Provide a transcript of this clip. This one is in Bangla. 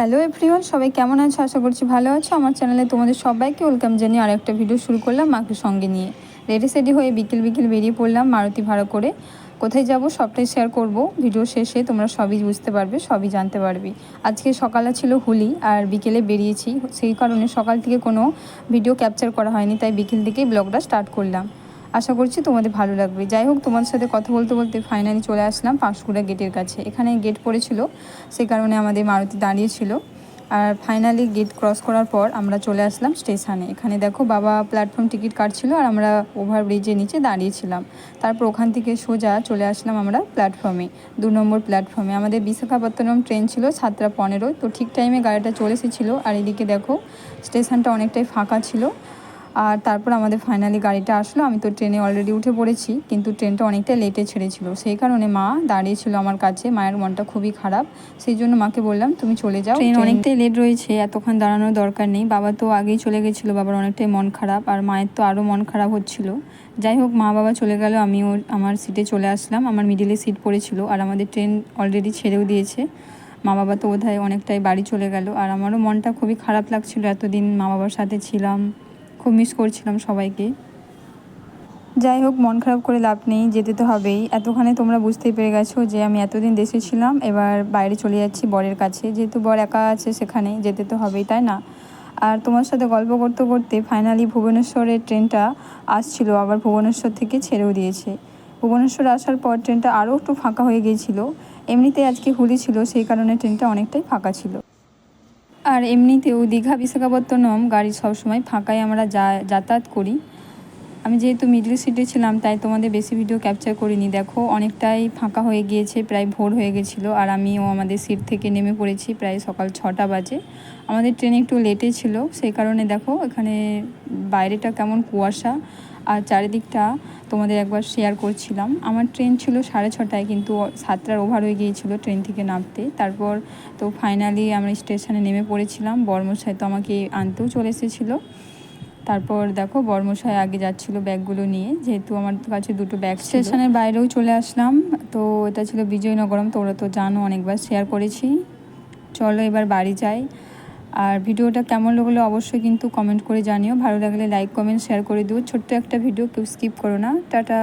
হ্যালো এভরিওয়ান, সবাই কেমন আছো? আশা করছি ভালো আছো। আমার চ্যানেলে তোমাদের সবাইকে ওয়েলকাম জানিয়ে আর একটা ভিডিও শুরু করলাম মাকে সঙ্গে নিয়ে। রেডি সেডি হয়ে বিকেল বিকেল বেরিয়ে পড়লাম মারুতি ভাড়া করে। কোথায় যাব সবটাই শেয়ার করব। ভিডিও শেষে তোমরা সবই বুঝতে পারবে, সবই জানতে পারবে। আজকে সকালে ছিল হুলি আর বিকেলে বেরিয়েছি। সেই কারণে সকাল থেকে কোনো ভিডিও ক্যাপচার করা হয়নি, তাই বিকেল থেকেই ব্লগটা স্টার্ট করলাম। আশা করছি তোমাদের ভালো লাগবে। যাই হোক, তোমাদের সাথে কথা বলতে বলতে ফাইনালি চলে আসলাম পাঁশকুড়া গেটের কাছে। এখানে গেট পড়েছিল, সে কারণে আমাদের মারুতি দাঁড়িয়েছিল। আর ফাইনালি গেট ক্রস করার পর আমরা চলে আসলাম স্টেশনে এখানে দেখো বাবা প্ল্যাটফর্ম টিকিট কাটছিল আর আমরা ওভার ব্রিজের নিচে দাঁড়িয়েছিলাম। তারপর ওখান থেকে সোজা চলে আসলাম আমরা প্ল্যাটফর্মে দু নম্বর প্ল্যাটফর্মে আমাদের বিশাখাপত্তনম ট্রেন ছিল সাতটা পনেরো। তো ঠিক টাইমে গাড়িটা চলে এসেছিল। আর এদিকে দেখো স্টেশনটা অনেকটাই ফাঁকা ছিল। আর তারপর আমাদের ফাইনালি গাড়িটা আসলো আমি তো ট্রেনে অলরেডি উঠে পড়েছি কিন্তু ট্রেনটা অনেকটা লেটে ছেড়েছিল। সেই কারণে মা দাঁড়িয়েছিল আমার কাছে মায়ের মনটা খুবই খারাপ সেই জন্য মাকে বললাম তুমি চলে যাও ট্রেন অনেকটাই লেট রয়েছে এতক্ষণ দাঁড়ানোর দরকার নেই। বাবা তো আগেই চলে গেছিল বাবার অনেকটাই মন খারাপ আর মায়ের তো আরও মন খারাপ হচ্ছিল। যাই হোক মা বাবা চলে গেল আমি ওর আমার সিটে চলে আসলাম আমার মিডিলে সিট পড়েছিল আর আমাদের ট্রেন অলরেডি ছেড়েও দিয়েছে। মা বাবা তো বোধহয় অনেকটাই বাড়ি চলে গেল আর আমারও মনটা খুবই খারাপ লাগছিল এতদিন মা বাবার সাথে ছিলাম। খুব মিস করছিলাম সবাইকে। যাই হোক, মন খারাপ করে লাভ নেই, যেতে তো হবেই। এতখানে তোমরা বুঝতেই পেরে গেছো যে আমি এতদিন দেশে ছিলাম, এবার বাইরে চলে যাচ্ছি বরের কাছে। যেহেতু বর একা আছে সেখানে যেতে তো হবেই, তাই না? আর তোমার সাথে গল্প করতে করতে ফাইনালি ভুবনেশ্বরের ট্রেনটা আসছিল, আবার ভুবনেশ্বর থেকে ছেড়েও দিয়েছে। ভুবনেশ্বর আসার পর ট্রেনটা আরও একটু ফাঁকা হয়ে গিয়েছিল। এমনিতেই আজকে হুলি ছিল, সেই কারণে ট্রেনটা অনেকটাই ফাঁকা ছিল। আর এমনিতেও দীঘা বিশাখাপত্তনম গাড়ি সবসময় ফাঁকায় আমরা যা যাতায়াত করি। আমি যেহেতু মিডল সিটে ছিলাম, তাই তোমাদের বেশি ভিডিও ক্যাপচার করিনি। দেখো, অনেকটাই ফাঁকা হয়ে গিয়েছে, প্রায় ভোর হয়ে গেছিল, আর আমিও আমাদের সিট থেকে নেমে পড়েছি প্রায় সকাল ছটা বাজে। আমাদের ট্রেন একটু লেটে ছিল, সেই কারণে দেখো, এখানে বাইরেটা কেমন কুয়াশা, আর চারিদিকটা তোমাদের একবার শেয়ার করছিলাম। আমার ট্রেন ছিল সাড়ে ছটায়, কিন্তু সাতটার ওভার হয়ে গিয়েছিল ট্রেন থেকে নামতে। তারপর তো ফাইনালি আমরা স্টেশনে নেমে পড়েছিলাম বর্মশাই তো আমাকে আনতেও চলে এসেছিল। তারপর দেখো বর্মশাই আগে যাচ্ছিল ব্যাগগুলো নিয়ে, যেহেতু আমার কাছে দুটো ব্যাগ স্টেশনের বাইরেও চলে আসলাম, তো এটা ছিল বিজয়নগরম, তো ওরা তো জানো, অনেকবার শেয়ার করেছি। চলো এবার বাড়ি যাই। আর ভিডিওটা কেমন লাগল অবশ্যই কিন্তু কমেন্ট করে জানিও। ভালো লাগলে লাইক কমেন্ট শেয়ার করে দিও। ছোট্ট একটা ভিডিও, কেউ স্কিপ করো না। টাটা!